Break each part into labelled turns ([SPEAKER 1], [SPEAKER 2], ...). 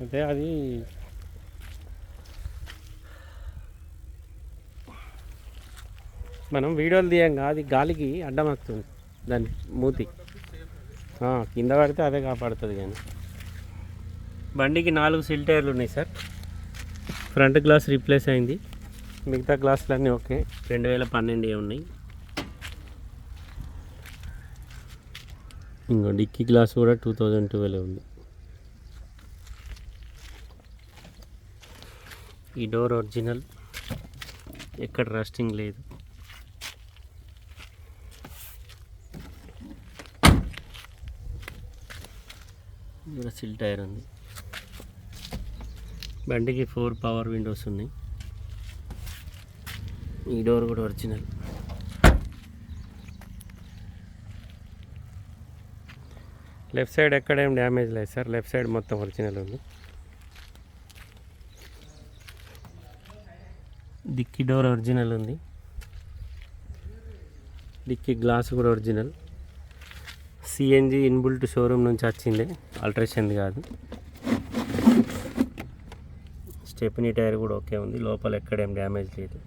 [SPEAKER 1] అయితే అది మనం వీడియోలు తీయంగా అది గాలికి అడ్డం వస్తుంది దాని మూతి. కింద పడితే అదే కాపాడుతుంది కానీ. బండికి నాలుగు సిల్ టైర్లు ఉన్నాయి సార్. ఫ్రంట్ గ్లాస్ రీప్లేస్ అయింది. మిగతా గ్లాసులు అన్నీ ఓకే. రెండు వేల పన్నెండు ఉన్నాయి. ఇంకో డిక్కీ గ్లాస్ కూడా టూ థౌజండ్ ట్వెల్వ్ ఉంది. ఈ డోర్ ఒరిజినల్. ఎక్కడ రస్టింగ్ లేదు. ఇక్కడ సిల్ టైర్ ఉంది. బండికి ఫోర్ పవర్ విండోస్ ఉన్నాయి. ఈ డోర్ కూడా ఒరిజినల్. లెఫ్ట్ సైడ్ ఎక్కడేం డ్యామేజ్ లేదు సార్. లెఫ్ట్ సైడ్ మొత్తం ఒరిజినల్ ఉంది. డిక్కీ డోర్ ఒరిజినల్ ఉంది. డిక్కీ గ్లాస్ కూడా ఒరిజినల్. సిఎన్జి ఇన్బుల్ట్ షోరూమ్ నుంచి వచ్చిందే. ఆల్ట్రేషన్ కాదు. స్టెప్నీ టైర్ కూడా ఓకే ఉంది. లోపల ఎక్కడేం డ్యామేజ్ లేదు.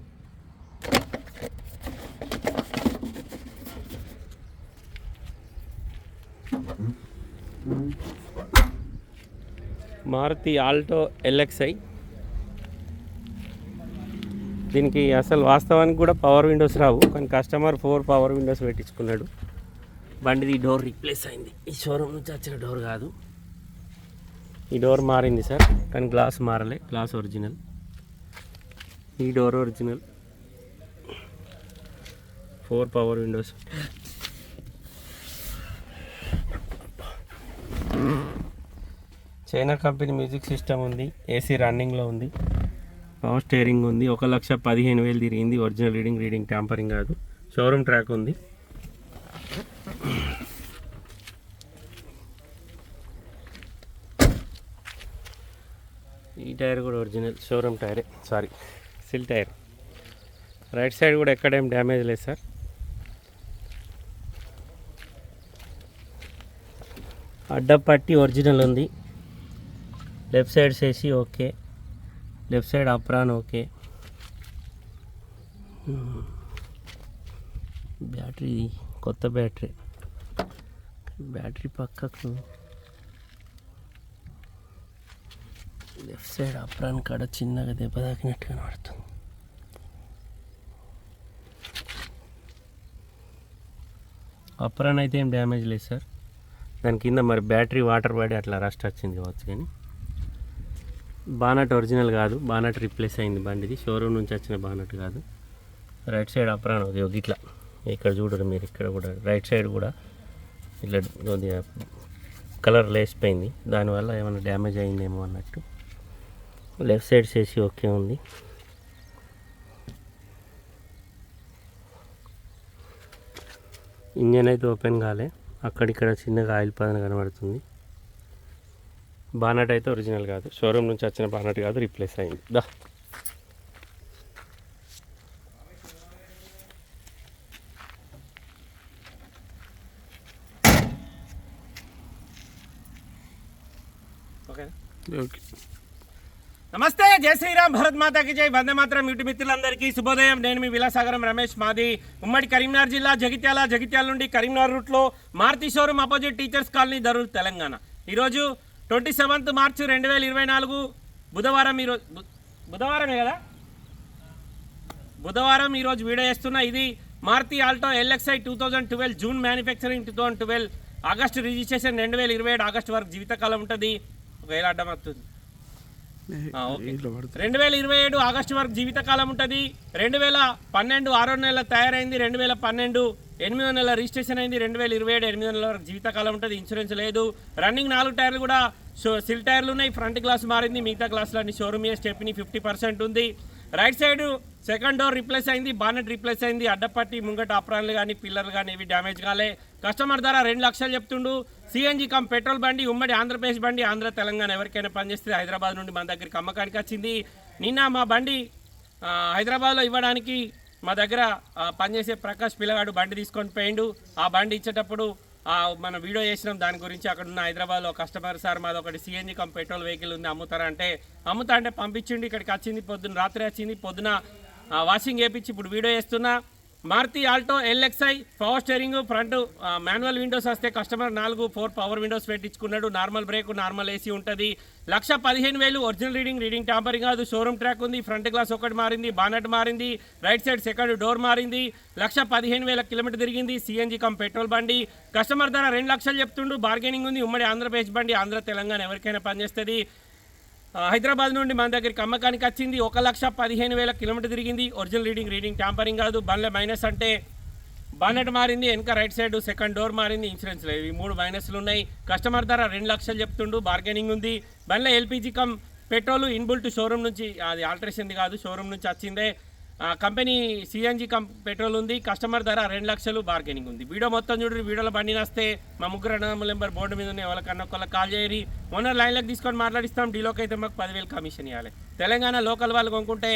[SPEAKER 1] మారుతి ఆల్టో ఎల్ఎక్స్ఐ దీనికి అసలు వాస్తవానికి కూడా పవర్ విండోస్ రావు కానీ కస్టమర్ ఫోర్ పవర్ విండోస్ పెట్టించుకున్నాడు. బండిది డోర్ రీప్లేస్ అయింది. ఈ షోరూమ్ నుంచి వచ్చిన డోర్ కాదు. ఈ డోర్ మారింది సార్ కానీ గ్లాస్ మారలే గ్లాస్ ఒరిజినల్ ఈ door original four power windows China company music system ఉంది ఏసీ రన్నింగ్లో ఉంది. పవర్ స్టేరింగ్ ఉంది. ఒక లక్ష పదిహేను వేలు తిరిగింది. ఒరిజినల్ రీడింగ్ రీడింగ్ ట్యాంపరింగ్ కాదు. షోరూమ్ ట్రాక్ ఉంది. ఈ టైర్ కూడా ఒరిజినల్ షోరూమ్ టైరే. సారీ సిల్ టైర్. రైట్ సైడ్ కూడా ఎక్కడేం డ్యామేజ్ లేదు సార్ అడ్డపట్టి ఒరిజినల్ ఉంది. లెఫ్ట్ సైడ్ చేసి okay left side apron okay. Battery కొత్త బ్యాటరీ. బ్యాటరీ పక్కకు. లెఫ్ట్ సైడ్ అప్రాన్ కాడ చిన్నగా దెబ్బ తాకినట్టు కనబడుతుంది. అప్రాన్ అయితే ఏం డ్యామేజ్ లేదు సార్. దాని కింద మరి బ్యాటరీ వాటర్ పడి అట్లా రస్ట్ వచ్చింది కావచ్చు కానీ. బానట్ ఒరిజినల్ కాదు. బానట్ రీప్లేస్ అయింది బండిది. షోరూమ్ నుంచి వచ్చిన బానట్ కాదు. రైట్ సైడ్ అప్రాన్ అది ఒక ఇట్లా. ఇక్కడ చూడరు మీరు ఇక్కడ కూడా. రైట్ సైడ్ కూడా ఇట్లా కొద్దిగా కలర్ లేసిపోయింది దానివల్ల ఏమైనా డ్యామేజ్ అయిందేమో అన్నట్టు. లెఫ్ట్ సైడ్ చేసి ఓకే ఉంది. ఇంజన్ అయితే ఓపెన్ కాలే. అక్కడిక్కడ చిన్నగా ఆయిల్ పదన కనబడుతుంది. బానట్ అయితే ఒరిజినల్ కాదు. షోరూమ్ నుంచి వచ్చిన బానట్ కాదు రీప్లేస్ అయింది. దా. Okay
[SPEAKER 2] okay.
[SPEAKER 3] నమస్తే జై శ్రీరామ్ భరత్ మాతాకి జై. వందే మాత్రం యూటి మిత్రులందరికీ శుభోదయం. నేను మీ విలాసాగరం రమేష్ మాది ఉమ్మడి కరీంనగర్ జిల్లా జగిత్యాల జగిత్యాల నుండి కరీంనగర్ రూట్లో Maruti showroom opposite teachers colony Darur Telangana. ఈరోజు ట్వంటీ సెవెంత్ మార్చి రెండు వేల ఇరవై నాలుగు బుధవారం ఈరోజు బుధవారమే కదా? బుధవారం ఈరోజు వీడియో చేస్తున్న. ఇది Maruti Alto LXI two thousand twelve June manufacturing two thousand twelve August registration రెండు వేల ఇరవై ఏడు ఆగస్టు వరకు జీవితకాలం ఉంటుంది. ఒకవేళ అడ్డం
[SPEAKER 2] పడుతుంది.
[SPEAKER 3] రెండు వేల ఇరవై ఏడు ఆగస్టు వరకు జీవితకాలం ఉంటుంది. రెండు వేల పన్నెండు ఆరో నెల తయారైంది. రెండు వేల పన్నెండు ఎనిమిదో నెల రిజిస్ట్రేషన్ అయింది. రెండు వేల ఇరవై ఏడు ఎనిమిదో నెల వరకు జీవితకాలం ఉంటుంది. ఇన్సూరెన్స్ లేదు. రన్నింగ్ నాలుగు టైర్లు కూడా షో సిల్ టైర్లు ఉన్నాయి. ఫ్రంట్ గ్లాస్ మారింది. మిగతా గ్లాసులు అన్ని షోరూమ్ స్టెప్ని ఫిఫ్టీ పర్సెంట్ ఉంది. Right side second door replace అయింది. బానెట్ రీప్లేస్ అయింది. అడ్డపట్టి ముంగట అప్రాన్లు కానీ పిల్లర్లు కానీ ఇవి డ్యామేజ్ కాలే. కస్టమర్ ధర రెండు లక్షలు చెప్తుండు. సిఎన్జి కమ్ పెట్రోల్ బండి ఉమ్మడి ఆంధ్రప్రదేశ్ బండి ఆంధ్ర తెలంగాణ ఎవరికైనా పనిచేస్తే హైదరాబాద్ నుండి మన దగ్గరికి అమ్మకానికి వచ్చింది. నిన్న మా బండి హైదరాబాద్లో ఇవ్వడానికి మా దగ్గర పనిచేసే ప్రకాష్ పిల్లగాడు బండి తీసుకొని పోయిండు. ఆ బండి ఇచ్చేటప్పుడు
[SPEAKER 1] మనం వీడియో చేసినాం. దాని గురించి అక్కడ ఉన్న హైదరాబాద్లో కస్టమర్ సార్ మాది ఒకటి సిఎన్జి కం పెట్రోల్ వెహికల్ ఉంది అమ్ముతారా అంటే అమ్ముతా అంటే పంపించిండి. ఇక్కడికి వచ్చింది పొద్దున్న రాత్రి వచ్చింది పొద్దున వాషింగ్ చేపించి ఇప్పుడు వీడియో చేస్తున్నా. Maruti Alto LXI power steering front manual windows వస్తే కస్టమర్ నాలుగు ఫోర్ పవర్ విండోస్ పెట్టించుకున్నాడు. నార్మల్ బ్రేక్ నార్మల్ ఏసీ ఉంటుంది. లక్ష పదిహేను వేలు ఒరిజినల్ రీడింగ్ రీడింగ్ టాంపరింగ్ కాదు షోరూమ్ ట్రాక్ ఉంది ఫ్రంట్ గ్లాస్ ఒకటి మారింది బానెట్ మారింది రైట్ సైడ్ సెకండ్ డోర్ మారింది. లక్ష పదిహేను వేల కిలోమీటర్ తిరిగింది సిఎన్జి కమ్ పెట్రోల్ బండి. కస్టమర్ ధర రెండు లక్షలు చెప్తుండు బార్గెనింగ్ ఉంది ఉమ్మడి ఆంధ్రప్రదేశ్ బండి ఆంధ్ర తెలంగాణ ఎవరికైనా పనిచేస్తుంది. హైదరాబాద్ నుండి మన దగ్గరికి అమ్మకానికి వచ్చింది ఒక లక్ష పదిహేను వేల కిలోమీటర్ తిరిగింది. ఒరిజినల్ రీడింగ్ రీడింగ్ ట్యాంపరింగ్ కాదు. బండ్ల మైనస్ అంటే బానెట్ మారింది వెనక రైట్ సైడ్ సెకండ్ డోర్ మారింది ఇన్సూరెన్స్ లేదు. ఈ మూడు మైనస్లు ఉన్నాయి. కస్టమర్ ధర రెండు లక్షలు చెప్తుండు బార్గెనింగ్ ఉంది. బండ్ల LPG cum petrol inbuilt showroom నుంచి అది ఆల్టరేషన్ది కాదు షోరూమ్ నుంచి వచ్చిందే. కంపెనీ సిఎన్జి కం పెట్రోల్ ఉంది కస్టమర్ ధర రెండు లక్షలు బార్గెనింగ్ ఉంది. వీడియో మొత్తం చూడండి వీడియోలో బండి నస్తే మా ముగ్గురు అన్నదమ్ముల నెంబర్ బోర్డు మీద ఉన్న ఎవరికన్నా ఒకళ్ళకి కాల్ చేయరి. ఓనర్ లైన్లోకి తీసుకొని మాట్లాడిస్తాం డీలోకి అయితే మాకు పదివేలు కమిషన్ ఇవ్వాలి తెలంగాణ లోకల్ వాళ్ళు కొనుక్కుంటే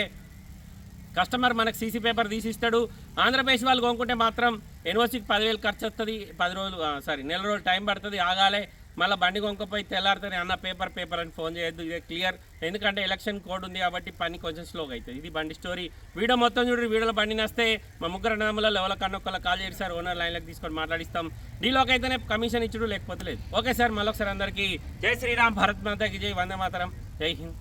[SPEAKER 1] కస్టమర్ మనకు సీసీ పేపర్ తీసిస్తాడు. ఆంధ్రప్రదేశ్ వాళ్ళు కొనుక్కుంటే మాత్రం ఎన్ఓసికి పదివేలు ఖర్చు వస్తుంది పది రోజులు సారీ నెల రోజులు టైం పడుతుంది ఆగాలే. మళ్ళీ బండి కొనుక్కపోయి తెల్లారితే అన్న పేపర్ పేపర్ అని ఫోన్ చేయొద్దు. ఇదే క్లియర్. ఎందుకంటే ఎలక్షన్ కోడ్ ఉంది కాబట్టి పని కొంచెం స్లోగా అవుతుంది ఇది బండి స్టోరీ. వీడియో మొత్తం చూడండి వీడియోలో బండి నస్తే మా ముగ్గురు అన్నదమ్ములలో ఎవరికన్నా కన్నొక్కల కాల్ చేసి సార్ ఓనర్ లైన్లకు తీసుకొని మాట్లాడిస్తాం. డీలోకి అయితేనే కమిషన్ ఇచ్చుడు లేకపోతే లేదు. ఓకే సార్ మళ్ళొకసారి అందరికీ జై శ్రీరామ్ భారత్ మాతకి జై వందే మాతరం. జై హింద్.